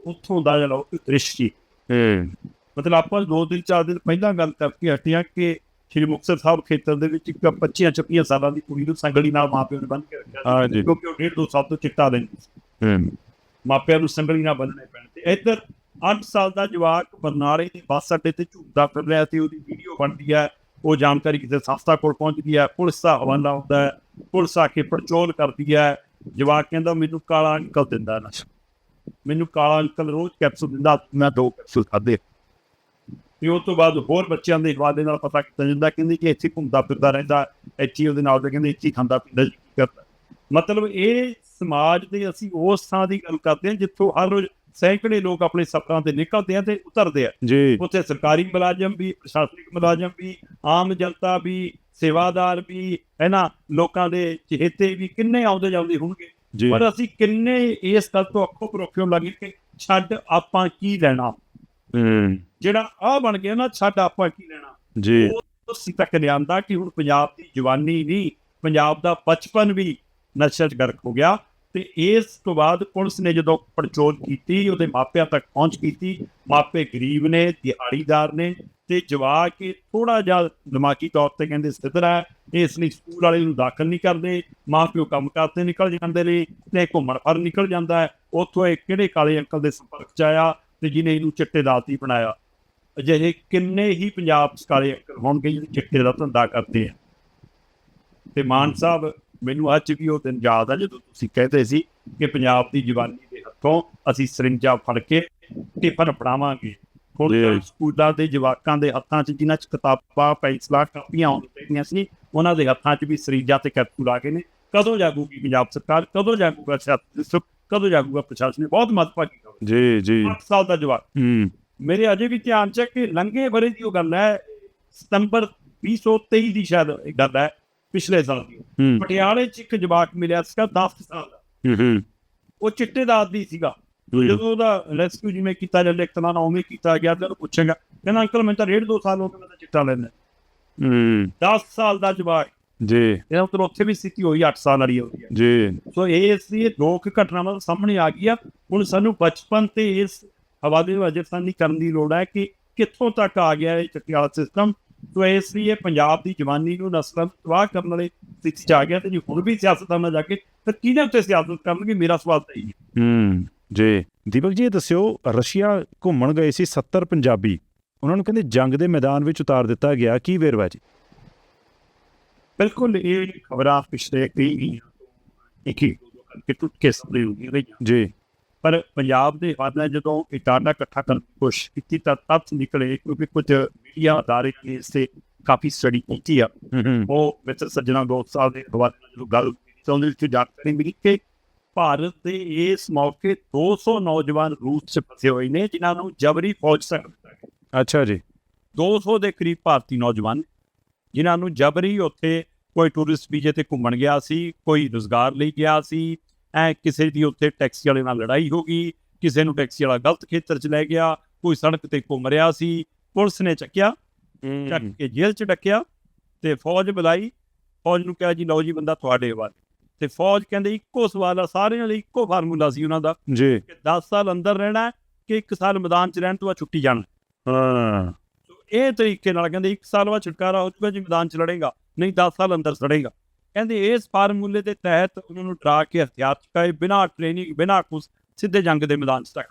ਉੱਥੋਂ ਦਾ ਜਿਹੜਾ ਉਹ ਦ੍ਰਿਸ਼ ਸੀ ਹੂੰ। ਮਤਲਬ ਆਪਾਂ ਦੋ ਦਿਨ ਚਾਰ ਦਿਨ ਪਹਿਲਾਂ ਗੱਲ ਕਰਕੇ ਹਟੀਆਂ ਕਿ ਸ਼੍ਰੀ ਮੁਕਤਸਰ ਸਾਹਿਬ ਖੇਤਰ ਦੇ ਵਿੱਚ ਇੱਕ 25 26 ਸਾਲਾਂ ਦੀ ਕੁੜੀ ਨੂੰ ਸੰਗਲੀ ਨਾਲ ਮਾਪਿਆਂ ਨੇ ਬੰਨ੍ਹ ਕੇ ਰੱਖਿਆ। ਕਿਉਂਕਿ ਉਹ ਡੇਢ ਦੋ ਸਾਲ ਤੋਂ ਚਿੱਟਾ ਲੈਂਦੀ ਸੀ। ਮਾਪਿਆਂ ਨੂੰ ਸੰਗਲੀ ਨਾਲ ਬੰਨਣੇ ਪੈਣ ਤੇ ਇੱਧਰ 8 ਸਾਲ ਦਾ ਜਵਾਕ ਬਰਨਾਲੇ ਦੀ ਬੱਸ ਅੱਡੇ ਤੇ ਝੂਲਦਾ ਫਿਰ ਰਿਹਾ ਸੀ। ਉਹਦੀ ਵੀਡੀਓ ਬਣਦੀ ਹੈ। ਉਹ ਜਾਣਕਾਰੀ ਕਿਸੇ ਸੰਸਥਾ ਕੋਲ ਪਹੁੰਚਦੀ ਹੈ। ਪੁਲਿਸ ਦਾ ਹਵਾਲਾ ਹੁੰਦਾ ਹੈ। ਪੁਲਿਸ ਆ ਕੇ ਪੜਚੋਲ ਕਰਦੀ ਹੈ। ਜਵਾਕ ਕਹਿੰਦਾ, ਮੈਨੂੰ ਕਾਲਾ ਅੰਕਲ ਦਿੰਦਾ ਨਸ਼ਾ ਮੈਨੂੰ ਕਾਲਾ ਅੰਕਲ ਰੋਜ਼ ਕੈਪਸੂਲ ਦਿੰਦਾ। ਮੈਂ ਦੋ ਕੈਪਸੂਲ ਖਾਦੇ ਤੇ ਉਸ ਤੋਂ ਬਾਅਦ ਹੋਰ ਬੱਚਿਆਂ ਦੇ ਹਵਾਲੇ ਨਾਲ ਪਤਾ ਕੀਤਾ ਜਾਂਦਾ ਕਹਿੰਦੇ ਕਿ ਇੱਥੇ ਘੁੰਮਦਾ ਫਿਰਦਾ ਰਹਿੰਦਾ ਇੱਥੇ ਉਹਦੇ ਨਾਲ ਦੇ ਕਹਿੰਦੇ ਇੱਥੇ ਹੀ ਖਾਂਦਾ ਪੀਂਦਾ ਜੀ। ਮਤਲਬ ਇਹ ਸਮਾਜ ਦੇ ਅਸੀਂ ਉਸ ਥਾਂ ਦੀ ਗੱਲ ਕਰਦੇ ਹਾਂ ਜਿੱਥੋਂ ਹਰ ਰੋਜ਼ ਸੈਂਕੜੇ ਲੋਕ ਆਪਣੇ ਸਫ਼ਰਾਂ ਤੇ ਨਿਕਲਦੇ ਆ ਤੇ ਉਤਰਦੇ ਆ। ਜੀ। ਉੱਥੇ ਸਰਕਾਰੀ ਮੁਲਾਜ਼ਮ ਵੀ ਪ੍ਰਸ਼ਾਸਨਿਕ ਮੁਲਾਜ਼ਮ ਵੀ ਆਮ ਜਨਤਾ ਵੀ ਸੇਵਾਦਾਰ ਵੀ ਹੈ ਨਾ ਲੋਕਾਂ ਦੇ ਚਹੇਤੇ ਵੀ ਕਿੰਨੇ ਆਉਂਦੇ ਜਾਂਦੇ ਹੋਣਗੇ। ਪਰ ਅਸੀਂ ਕਿੰਨੇ ਇਸ ਗੱਲ ਤੋਂ ਅੱਖੋਂ ਪਰੋਖਿਓ ਲੱਗੇ ਕਿ ਛੱਡ ਆਪਾਂ ਕੀ ਲੈਣਾ? ਹੂੰ। ਜਿਹੜਾ ਆ ਬਣ ਗਿਆ ਨਾ ਛੱਡ ਆਪਾਂ ਕੀ ਲੈਣਾ? ਜੀ। ਉਹ ਅਸੀਂ ਤੱਕ ਲਿਆਂਦਾ ਕਿ ਹੁਣ ਪੰਜਾਬ ਦੀ ਜਵਾਨੀ ਨਹੀਂ ਪੰਜਾਬ ਦਾ ਬਚਪਨ ਵੀ ਨਸ਼ਾ 'ਚ ਗਰਕ ਹੋ ਗਿਆ ਤੇ ਇਸ ਤੋਂ ਬਾਅਦ ਪੁਲਿਸ ਨੇ ਜਦੋਂ ਪੜਚੋਲ ਕੀਤੀ, ਉਹਦੇ ਮਾਪਿਆਂ ਤੱਕ ਪਹੁੰਚ ਕੀਤੀ। ਮਾਪੇ ਗਰੀਬ ਨੇ, ਦਿਹਾੜੀਦਾਰ ਨੇ ਤੇ ਜਵਾ ਕੇ ਥੋੜਾ ਜਿਹਾ ਦਿਮਾਗੀ ਤੌਰ ਤੇ ਕਹਿੰਦੇ ਸਥਿਰ ਹੈ। ਇਸ ਲਈ ਸਕੂਲ ਵਾਲੇ ਨੂੰ ਦਾਖਲ ਨਹੀਂ ਕਰਦੇ। ਮਾਪਿਓ ਕੰਮ ਕਰਤੇ ਨਿਕਲ ਜਾਂਦੇ ਨੇ ਤੇ ਘੁੰਮਣ ਫਿਰ ਨਿਕਲ ਜਾਂਦਾ ਹੈ। ਉੱਥੋਂ ਇਹ ਕਿਹੜੇ ਕਾਲੇ ਅੰਕਲ ਦੇ ਸੰਪਰਕ 'ਚ ਆਇਆ ਤੇ ਜਿਹਨੇ ਇਹਨੂੰ ਚਿੱਟੇ ਦਾਤੀ ਬਣਾਇਆ। ਅਜਿਹੇ ਕਿੰਨੇ ਹੀ ਪੰਜਾਬ 'ਚ ਕਾਲੇ ਅੰਕਲ ਹੋਣਗੇ ਜਿਹੜੇ ਚਿੱਟੇ ਦਾ ਧੰਦਾ ਕਰਦੇ ਆ। ਤੇ ਮਾਨ ਸਾਹਿਬ ਮੈਨੂੰ ਅੱਜ ਵੀ ਉਹ ਦਿਨ ਯਾਦ ਆ ਜਦੋਂ ਤੁਸੀਂ ਕਹਿੰਦੇ ਸੀ ਕਿ ਪੰਜਾਬ ਦੀ ਜਵਾਨੀ ਦੇ ਹੱਥੋਂ ਅਸੀਂ ਸਰਿੰਜਾ ਫੜ ਕੇ ਟਿਫਨ ਫੜਾਵਾਂਗੇ ਹੁਣ ਸਕੂਲਾਂ ਦੇ ਜਵਾਕਾਂ ਦੇ ਹੱਥਾਂ 'ਚ ਜਿਨ੍ਹਾਂ 'ਚ ਕਿਤਾਬਾਂ ਪੈਨਸਲਾਂ ਕਾਪੀਆਂ ਚਾਹੀਦੀਆਂ ਸੀ ਉਹਨਾਂ ਦੇ ਹੱਥਾਂ 'ਚ ਵੀ ਸਰਿੰਜਾ ਤੇ ਕੈਪਸੂਲ ਆ ਗਏ ਨੇ। ਕਦੋਂ ਜਾਗੂਗੀ ਪੰਜਾਬ ਸਰਕਾਰ? ਕਦੋਂ ਜਾਗੂਗਾ ਸਿਆਸਤ ਕਦੋਂ ਜਾਗੂਗਾ ਪ੍ਰਸ਼ਾਸਨ? ਬਹੁਤ ਮਹੱਤਵਪੂਰਨ ਜੀ ਜੀ। 8 ਸਾਲ ਦਾ ਜਵਾਕ। ਹੂੰ। ਮੇਰੇ ਅਜੇ ਵੀ ਧਿਆਨ ਚ ਹੈ ਕਿ ਲੰਘੇ ਬਰੇ ਦੀ ਉਹ ਗੱਲ ਹੈ ਸਤੰਬਰ 2023 ਦੀ ਸ਼ਾਇਦ ਇਹ ਗੱਲ ਹੈ। ਪਿਛਲੇ ਸਾਲ ਦੀ। ਪਟਿਆਲੇ ਚ ਇੱਕ ਜਵਾਕ ਮਿਲਿਆ ਸੀਗਾ 10 ਸਾਲ ਦਾ। ਹੂੰ ਉਹ ਚਿੱਟੇ ਦਾ ਆਦੀ ਸੀਗਾ ਜਦੋਂ ਉਹਦਾ ਰੈਸਕਿਊ ਜਿਵੇਂ ਕੀਤਾ ਜਾਂਦਾ ਇੱਕ ਤਰ੍ਹਾਂ ਨਾਲ ਉਵੇਂ ਕੀਤਾ ਗਿਆ ਤੇ ਉਹਨੂੰ ਪੁੱਛੇਗਾ ਕਹਿੰਦਾ ਅੰਕਲ ਮੈਂ ਤਾਂ ਡੇਢ ਦੋ ਸਾਲ ਹੋ ਗਏ ਮੈਂ ਤਾਂ ਚਿੱਟਾ ਲੈਂਦਾ ਹੂੰ। 10 ਸਾਲ ਦਾ ਜਵਾਕ। ਜੀ। ਇਹਨਾਂ ਉੱਤੇ ਉੱਥੇ ਵੀ ਸਥਿਤੀ ਹੋਈ 8 ਸਾਲ ਵਾਲੀ ਹੋਈ ਜੀ। ਸੋ ਇਹ ਇਸ ਲਈ ਇਹ ਦੋ ਕੁ ਘਟਨਾਵਾਂ ਸਾਹਮਣੇ ਆ ਗਈਆਂ। ਹੁਣ ਸਾਨੂੰ ਬਚਪਨ ਤੇ ਇਸ ਹਵਾਲੇ ਨੂੰ ਅਜਰਸਾਨੀ ਕਰਨ ਦੀ ਲੋੜ ਹੈ ਕਿ ਕਿੱਥੋਂ ਤੱਕ ਆ ਗਿਆ ਇਹ ਚਟਿਆਲਾ ਸਿਸਟਮ ਸੋ ਇਸ ਲਈ ਇਹ ਪੰਜਾਬ ਦੀ ਜਵਾਨੀ ਨੂੰ ਨਸਲਾਂ ਨੂੰ ਤਬਾਹ ਕਰਨ ਵਾਲੇ ਸਥਿਤੀ ਚ ਆ ਗਿਆ ਤੇ ਜੇ ਹੁਣ ਵੀ ਸਿਆਸਤਾਂ ਜਾ ਕੇ ਤਾਂ ਕਿਹਦੇ ਉੱਤੇ ਸਿਆਸਤ ਕਰਨਗੇ? ਮੇਰਾ ਸਵਾਲ ਤਾਂ ਇਹ ਹੈ। ਹੂੰ ਜੀ। ਦੀਪਕ ਜੀ ਦੱਸਿਓ ਰਸ਼ੀਆ ਘੁੰਮਣ ਗਏ ਸੀ 70 ਪੰਜਾਬੀ। ਉਹਨਾਂ ਨੂੰ ਕਹਿੰਦੇ ਜੰਗ ਦੇ ਮੈਦਾਨ ਵਿੱਚ ਉਤਾਰ ਦਿੱਤਾ ਗਿਆ। ਕੀ ਵੇਰਵਾ ਜੀ? ਬਿਲਕੁਲ ਇਹ ਖਬਰਾਂ ਪਿਛਲੇ ਕਈ ਮਹੀਨਿਆਂ ਤੋਂ ਇੱਕ ਹੀ ਦੋ ਦੋ ਕਰਕੇ ਟੁੱਟ ਕੇ ਸਾਹਮਣੇ ਹੁੰਦੀਆਂ ਰਹੀਆਂ ਜੀ। ਪਰ ਪੰਜਾਬ ਦੇ ਹਾਲਾਤ ਜਦੋਂ ਇਹ ਡਾਟਾ ਇਕੱਠਾ ਕਰਨ ਦੀ ਕੋਸ਼ਿਸ਼ ਕੀਤੀ ਤਾਂ ਤੱਥ ਨਿਕਲੇ ਕਿਉਂਕਿ ਕੁਝ ਮੀਡੀਆ ਅਦਾਰੇ ਨੇ ਇਸ ਤੇ ਕਾਫੀ ਸਟੱਡੀ ਕੀਤੀ ਆ। ਉਹ ਮਿੱਤਰ ਸੱਜਣਾ ਗੋਸਾ ਦੇ ਹਵਾਲੇ ਨਾਲ ਗੱਲ ਉਹਦੇ ਵਿੱਚ ਜਾਣਕਾਰੀ ਮਿਲੀ ਕਿ ਭਾਰਤ ਦੇ ਇਸ ਮੌਕੇ 200 ਨੌਜਵਾਨ ਰੂਸ 'ਚ ਫਸੇ ਹੋਏ ਨੇ ਜਿਨ੍ਹਾਂ ਨੂੰ ਜਬਰੀ ਫੌਜ ਸਕ ਦਿੱਤਾ ਗਿਆ। ਅੱਛਾ ਜੀ। 200 ਦੇ ਕਰੀਬ ਭਾਰਤੀ ਨੌਜਵਾਨ ਜਿਨ੍ਹਾਂ ਨੂੰ ਜਬਰੀ ਉੱਥੇ ਕੋਈ ਟੂਰਿਸਟ ਵੀਜ਼ੇ ਤੇ ਘੁੰਮਣ ਗਿਆ ਸੀ ਕੋਈ ਰੋਜ਼ਗਾਰ ਲਈ ਗਿਆ ਸੀ ਐ ਕਿਸੇ ਦੀ ਉੱਥੇ ਟੈਕਸੀ ਵਾਲੇ ਨਾਲ ਲੜਾਈ ਹੋ ਗਈ ਕਿਸੇ ਨੂੰ ਟੈਕਸੀ ਵਾਲਾ ਗਲਤ ਖੇਤਰ 'ਚ ਲੈ ਗਿਆ ਕੋਈ ਸੜਕ ਤੇ ਘੁੰਮ ਰਿਹਾ ਸੀ ਪੁਲਿਸ ਨੇ ਚੱਕਿਆ ਚੱਕ ਕੇ ਜੇਲ੍ਹ 'ਚ ਡੱਕਿਆ ਤੇ ਫੌਜ ਬੁਲਾਈ ਫੌਜ ਨੂੰ ਕਿਹਾ ਜੀ ਲਓ ਜੀ ਬੰਦਾ ਤੁਹਾਡੇ ਹਵਾਲੇ ਤੇ ਫੌਜ ਕਹਿੰਦੇ ਇੱਕੋ ਸਵਾਲ ਆ ਸਾਰਿਆਂ ਲਈ ਇੱਕੋ ਫਾਰਮੂਲਾ ਸੀ ਉਹਨਾਂ ਦਾ ਜੀ। ਕਿ 10 ਸਾਲ ਅੰਦਰ ਰਹਿਣਾ ਕਿ 1 ਸਾਲ ਮੈਦਾਨ 'ਚ ਰਹਿਣ ਤੋਂ ਬਾਅਦ ਛੁੱਟੀ ਜਾਣਾ ਹਾਂ। ਸੋ ਇਹ ਤਰੀਕੇ ਨਾਲ ਕਹਿੰਦੇ 1 ਸਾਲ ਬਾਅਦ ਛੁਟਕਾਰਾ ਹੋ ਜਾਊਗਾ ਜੀ ਮੈਦਾਨ 'ਚ ਲੜੇਗਾ ਨਹੀਂ 10 ਸਾਲ ਅੰਦਰ ਸੜੇਗਾ। ਕਹਿੰਦੇ ਇਸ ਫਾਰਮੂਲੇ ਦੇ ਤਹਿਤ ਉਹਨਾਂ ਨੂੰ ਡਰਾ ਕੇ ਹਥਿਆਰ ਚੁਕਾਏ ਬਿਨਾਂ ਟ੍ਰੇਨਿੰਗ ਬਿਨਾਂ ਕੁਛ ਸਿੱਧੇ ਜੰਗ ਦੇ ਮੈਦਾਨ 'ਚ ਤੱਕ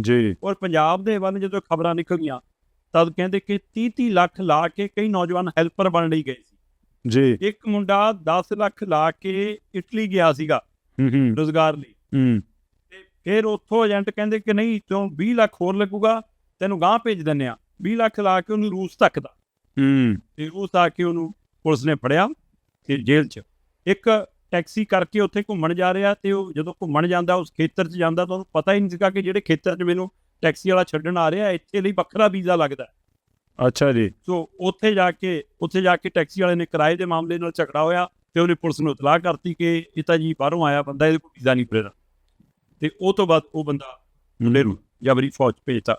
ਜੀ। ਔਰ ਪੰਜਾਬ ਦੇ ਵੱਲ ਜਦੋਂ ਖਬਰਾਂ ਨਿਕਲੀਆਂ ਤਦ ਕਹਿੰਦੇ ਕਿ 30 30 ਲੱਖ ਲਾ ਕੇ ਕਈ ਨੌਜਵਾਨ ਹੈਲਪਰ ਬਣ ਲਈ ਗਏ ਸੀ। ਜੀ। ਇੱਕ ਮੁੰਡਾ 10 ਲੱਖ ਲਾ ਕੇ ਇਟਲੀ ਗਿਆ ਸੀਗਾ ਹੂੰ ਹੂੰ। ਰੋਜ਼ਗਾਰ ਲਈ। ਹੂੰ। ਤੇ ਫਿਰ ਉੱਥੋਂ ਏਜੰਟ ਕਹਿੰਦੇ ਕਿ ਨਹੀਂ ਤੂੰ 20 ਲੱਖ ਹੋਰ ਲੱਗੂਗਾ ਤੈਨੂੰ ਗਾਂਹ ਭੇਜ ਦਿੰਨੇ ਆ 20 ਲੱਖ ਲਾ ਕੇ ਉਹਨੂੰ ਰੂਸ ਤੱਕ ਦਾ ਹੂੰ। ਤੇ ਰੂਸ ਆ ਕੇ ਉਹਨੂੰ ਪੁਲਿਸ ਨੇ ਫੜਿਆ। ਤੇ ਜੇਲ੍ਹ 'ਚ। ਇੱਕ ਟੈਕਸੀ ਕਰਕੇ ਉੱਥੇ ਘੁੰਮਣ ਜਾ ਰਿਹਾ ਤੇ ਉਹ ਜਦੋਂ ਘੁੰਮਣ ਜਾਂਦਾ ਉਸ ਖੇਤਰ 'ਚ ਜਾਂਦਾ ਤਾਂ ਉਹਨੂੰ ਪਤਾ ਹੀ ਨਹੀਂ ਸੀਗਾ ਕਿ ਜਿਹੜੇ ਖੇਤਰ 'ਚ ਮੈਨੂੰ ਟੈਕਸੀ ਵਾਲਾ ਛੱਡਣ ਆ ਰਿਹਾ ਇੱਥੇ ਲਈ ਵੱਖਰਾ ਵੀਜ਼ਾ ਲੱਗਦਾ। ਅੱਛਾ ਜੀ। ਸੋ ਉੱਥੇ ਜਾ ਕੇ ਉੱਥੇ ਜਾ ਕੇ ਟੈਕਸੀ ਵਾਲੇ ਨੇ ਕਿਰਾਏ ਦੇ ਮਾਮਲੇ ਨਾਲ ਝਗੜਾ ਹੋਇਆ ਤੇ ਉਹਨੇ ਪੁਲਿਸ ਨੂੰ ਇਤਲਾਹ ਕਰਤੀ ਕਿ ਇਹ ਤਾਂ ਜੀ ਬਾਹਰੋਂ ਆਇਆ ਬੰਦਾ ਇਹਦੇ ਕੋਲ ਵੀਜ਼ਾ ਨਹੀਂ ਫਰੇਦਾ ਤੇ ਉਹ ਤੋਂ ਬਾਅਦ ਉਹ ਬੰਦਾ ਮੁੰਡੇ ਨੂੰ ਜਬਰੀ ਫੌਜ ਭੇਜਤਾ।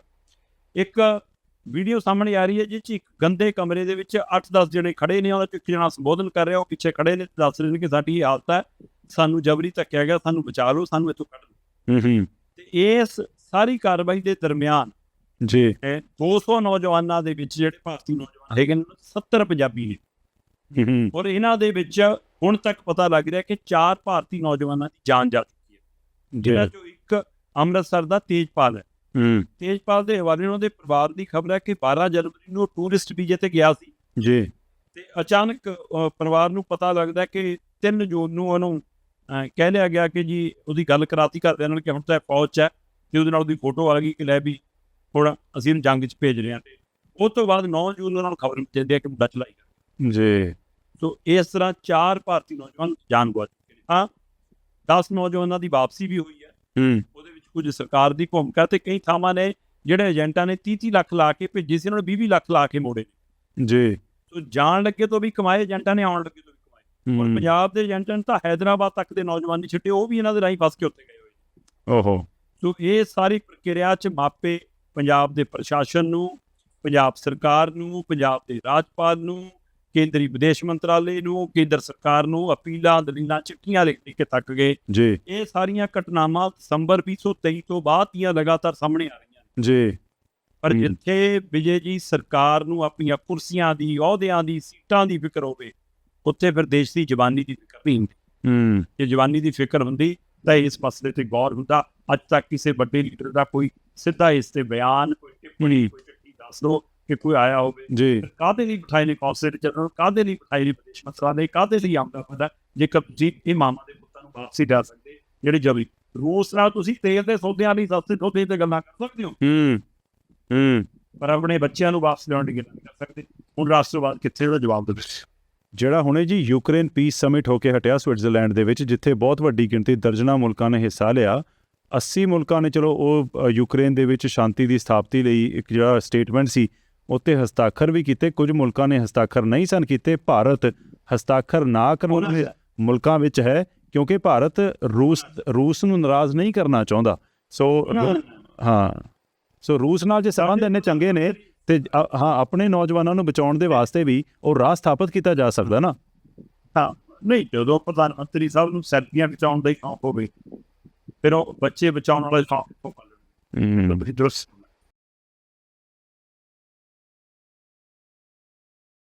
ਇੱਕ ਵੀਡੀਓ ਸਾਹਮਣੇ ਆ ਰਹੀ ਹੈ ਜਿਸ 'ਚ ਇੱਕ ਗੰਦੇ ਕਮਰੇ ਦੇ ਵਿੱਚ 8-10 ਜਣੇ ਖੜੇ ਨੇ ਉਹਨਾਂ 'ਚ ਇੱਕ ਜਣਾ ਸੰਬੋਧਨ ਕਰ ਰਿਹਾ ਉਹ ਪਿੱਛੇ ਖੜੇ ਨੇ ਦੱਸ ਰਹੇ ਨੇ ਕਿ ਸਾਡੀ ਇਹ ਹਾਲਤ ਹੈ ਸਾਨੂੰ ਜਬਰੀ ਧੱਕਿਆ ਗਿਆ ਸਾਨੂੰ ਬਚਾ ਲਓ ਸਾਨੂੰ ਇੱਥੋਂ ਕੱਢ ਦਿਓ। ਹੂੰ ਹੂੰ। ਤੇ ਇਸ ਸਾਰੀ ਕਾਰਵਾਈ ਦੇ ਦਰਮਿਆਨ ਜੀ। ਇਹ 200 ਨੌਜਵਾਨਾਂ ਦੇ ਵਿੱਚ ਜਿਹੜੇ ਭਾਰਤੀ ਨੌਜਵਾਨ ਹੈਗੇ ਨੇ 70 ਪੰਜਾਬੀ ਨੇ। ਹੂੰ ਔਰ ਇਹਨਾਂ ਦੇ ਵਿੱਚ ਹੁਣ ਤੱਕ ਪਤਾ ਲੱਗ ਰਿਹਾ ਕਿ ਚਾਰ ਭਾਰਤੀ ਨੌਜਵਾਨਾਂ ਦੀ ਜਾਨ ਜਾ ਚੁੱਕੀ ਹੈ। ਜੀ। ਜਿਹੜਾ ਚੋਂ ਇੱਕ ਅੰਮ੍ਰਿਤਸਰ ਦਾ ਤੇਜਪਾਲ ਹੂੰ। ਤੇਜਪਾਲ ਦੇ ਹਵਾਲੇ ਨਾਲ ਉਹਦੇ ਪਰਿਵਾਰ ਦੀ ਖਬਰ ਹੈ ਕਿ 12 ਜਨਵਰੀ ਨੂੰ ਟੂਰਿਸਟ ਵੀਜ਼ੇ ਤੇ ਗਿਆ ਸੀ। ਜੀ। ਤੇ ਅਚਾਨਕ ਪਰਿਵਾਰ ਨੂੰ ਪਤਾ ਲੱਗਦਾ ਹੈ ਕਿ 3 ਜੂਨ ਨੂੰ ਉਹਨੂੰ ਕਹਿ ਲਿਆ ਗਿਆ ਕਿ ਜੀ ਉਹਦੀ ਗੱਲ ਕਰਾਤੀ ਘਰਦਿਆਂ ਨਾਲ ਕਿ ਹੁਣ ਤਾਂ ਇਹ ਫੌਜ 'ਚ ਹੈ ਤੇ ਉਹਦੇ ਨਾਲ ਉਹਦੀ ਫੋਟੋ ਆ ਗਈ ਕਿ ਲੈ ਵੀ ਹੁਣ ਅਸੀਂ ਇਹਨੂੰ ਜੰਗ 'ਚ ਭੇਜ ਰਹੇ ਹਾਂ ਤੇ ਉਸ ਤੋਂ ਬਾਅਦ 9 ਜੂਨ ਨੂੰ ਉਹਨਾਂ ਨੂੰ ਖਬਰ ਦਿੰਦੇ ਆ ਕਿ ਮੁੰਡਾ ਚਲਾਈ ਗਿਆ। ਜੀ। ਸੋ ਇਸ ਤਰ੍ਹਾਂ ਚਾਰ ਭਾਰਤੀ ਨੌਜਵਾਨ ਜਾਨ ਗਵਾ ਚੁੱਕੇ ਨੇ। ਹਾਂ 10 ਨੌਜਵਾਨਾਂ ਦੀ ਵਾਪਸੀ ਵੀ ਹੋਈ ਹੈ। ਹੂੰ। ਉਹਦੇ ਕੁਝ ਸਰਕਾਰ ਦੀ ਭੂਮਿਕਾ ਤੇ ਕਈ ਥਾਵਾਂ ਨੇ ਜਿਹੜੇ ਏਜੰਟਾਂ ਨੇ 30 30 ਲੱਖ ਲਾ ਕੇ ਭੇਜੇ ਸੀ ਉਹਨਾਂ ਨੇ 20 20 ਲੱਖ ਲਾ ਕੇ ਮੋੜੇ ਜੀ। ਸੋ ਜਾਣ ਲੱਗੇ ਤੋਂ ਵੀ ਕਮਾਏ ਏਜੰਟਾਂ ਨੇ ਆਉਣ ਲੱਗੇ ਤੋਂ ਵੀ ਕਮਾਏ। ਪੰਜਾਬ ਦੇ ਏਜੰਟਾਂ ਤਾਂ ਹੈਦਰਾਬਾਦ ਤੱਕ ਦੇ ਨੌਜਵਾਨ ਨਹੀਂ ਛੱਡੇ ਉਹ ਵੀ ਇਹਨਾਂ ਦੇ ਰਾਹੀਂ ਫਸ ਕੇ ਉੱਤੇ ਗਏ ਹੋਏ। ਓਹੋ। ਸੋ ਇਹ ਸਾਰੀ ਪ੍ਰਕਿਰਿਆ 'ਚ ਮਾਪੇ ਪੰਜਾਬ ਦੇ ਪ੍ਰਸ਼ਾਸਨ ਨੂੰ ਪੰਜਾਬ ਸਰਕਾਰ ਨੂੰ ਪੰਜਾਬ ਦੇ ਰਾਜਪਾਲ ਨੂੰ ਕੇਂਦਰੀ ਵਿਦੇਸ਼ ਮੰਤਰਾਲੇ ਨੂੰ ਕੇਂਦਰ ਸਰਕਾਰ ਨੂੰ ਅਪੀਲਾਂ ਦਲੀਲਾਂ ਚਿੱਠੀਆਂ ਲਿਖ ਕੇ ਤੱਕ ਗਏ। ਜੀ। ਇਹ ਸਾਰੀਆਂ ਘਟਨਾਵਾਂ ਦਸੰਬਰ 2023 ਤੋਂ ਬਾਅਦ ਦੀਆਂ ਲਗਾਤਾਰ ਸਾਹਮਣੇ ਆ ਰਹੀਆਂ ਨੇ। ਜੀ। ਪਰ। ਜਿੱਥੇ ਵਿਜੇ ਜੀ ਸਰਕਾਰ ਨੂੰ ਆਪਣੀਆਂ ਕੁਰਸੀਆਂ ਦੀ ਅਹੁਦਿਆਂ ਦੀ ਸੀਟਾਂ ਦੀ ਫਿਕਰ ਹੋਵੇ ਉੱਥੇ ਫਿਰ ਦੇਸ਼ ਦੀ ਜਵਾਨੀ ਦੀ ਫਿਕਰ ਨਹੀਂ ਹੁੰਦੀ। ਹੂੰ। ਜੇ ਜਵਾਨੀ ਦੀ ਫਿਕਰ ਹੁੰਦੀ ਤਾਂ ਇਸ ਮਸਲੇ ਤੇ ਗੌਰ ਹੁੰਦਾ। ਅੱਜ ਤੱਕ ਕਿਸੇ ਵੱਡੇ ਲੀਡਰ ਦਾ ਕੋਈ ਸਿੱਧਾ ਇਸ ਤੇ ਬਿਆਨ ਕੋਈ ਟਿੱਪਣੀ ਕੋਈ ਚਿੱਠੀ ਦੱਸ ਦੋ ਕਿ ਕੋਈ ਆਇਆ ਹੋਵੇ। ਜੀ। ਕਾਦੇ ਲਈ ਬਿਠਾਏ ਨੇ ਕੌਂਸਲ ਜਨਰਲ ਕਾਦੇ ਲਈ ਬਿਠਾਏ ਨੇ ਵਿਦੇਸ਼ ਮੰਤਰਾਲੇ ਕਾਦੇ ਲਈ ਆਮਦਾ ਪਤਾ ਜੇਕਰ ਤੁਸੀਂ ਇਹ ਮਾਮਾ ਦੇ ਪੁੱਤਾਂ ਨੂੰ ਵਾਪਸੀ ਜਾ ਸਕਦੇ ਜਿਹੜੇ ਜਬਰੀ ਰੂਸ ਨਾਲ ਤੁਸੀਂ ਤੇਲ ਦੇ ਸੌਦਿਆਂ ਲਈ ਸਸਤੇ ਸੌਦੇ ਤੇ ਗੱਲਾਂ ਕਰ ਸਕਦੇ ਹੋ। ਹੂੰ ਹੂੰ। ਪਰ ਆਪਣੇ ਬੱਚਿਆਂ ਨੂੰ ਵਾਪਸ ਲਿਆਉਣ ਦੀ ਗੱਲ ਨਹੀਂ ਕਰ ਸਕਦੇ। ਹੁਣ ਰਾਸ਼ਟਰਵਾਦ ਕਿੱਥੇ ਉਹਦਾ ਜਵਾਬ ਦੇਵੇ ਜਿਹੜਾ ਹੁਣੇ ਜੀ ਯੂਕਰੇਨ ਪੀਸ ਸਮਿਟ ਹੋ ਕੇ ਹਟਿਆ ਸਵਿਟਜ਼ਰਲੈਂਡ ਦੇ ਵਿੱਚ ਜਿੱਥੇ ਬਹੁਤ ਵੱਡੀ ਗਿਣਤੀ ਦਰਜਨਾਂ ਮੁਲਕਾਂ ਨੇ ਹਿੱਸਾ ਲਿਆ 80 ਮੁਲਕਾਂ ਨੇ ਚਲੋ ਉਹ ਯੂਕਰੇਨ ਦੇ ਵਿੱਚ ਸ਼ਾਂਤੀ ਦੀ ਸਥਾਪਤੀ ਲਈ ਇੱਕ ਜਿਹੜਾ ਸਟੇਟਮੈਂਟ ਸੀ ਉੱਤੇ ਹਸਤਾਖਰ ਵੀ ਕੀਤੇ ਕੁਝ ਮੁਲਕਾਂ ਨੇ ਹਸਤਾਖਰ ਨਹੀਂ ਸਨ ਕੀਤੇ ਭਾਰਤ ਹਸਤਾਖਰ ਨਾ ਕਰਨ ਵਾਲੇ ਮੁਲਕਾਂ ਵਿੱਚ ਹੈ ਕਿਉਂਕਿ ਭਾਰਤ ਰੂਸ ਰੂਸ ਨੂੰ ਨਾਰਾਜ਼ ਨਹੀਂ ਕਰਨਾ ਚਾਹੁੰਦਾ। ਸੋ ਹਾਂ ਸੋ ਰੂਸ ਨਾਲ ਜੇ ਸੰਬੰਧ ਇੰਨੇ ਚੰਗੇ ਨੇ ਤੇ ਹਾਂ ਆਪਣੇ ਨੌਜਵਾਨਾਂ ਨੂੰ ਬਚਾਉਣ ਦੇ ਵਾਸਤੇ ਵੀ ਉਹ ਰਾਹ ਸਥਾਪਿਤ ਕੀਤਾ ਜਾ ਸਕਦਾ ਨਾ। ਹਾਂ ਨਹੀਂ ਜਦੋਂ ਪ੍ਰਧਾਨ ਮੰਤਰੀ ਸਾਹਿਬ ਨੂੰ ਸੈਲਫੀਆਂ ਖਿਚਾਉਣ ਦਾ ਹੀ ਸ਼ੌਂਕ ਹੋਵੇ ਫਿਰ ਉਹ ਬੱਚੇ ਬਚਾਉਣ ਵਾਲਾ ਸ਼ੌਂਕ ਕਿੱਥੋਂ ਪਾਲਣ ਹੂੰ। ਬੜੀ ਦਰਸ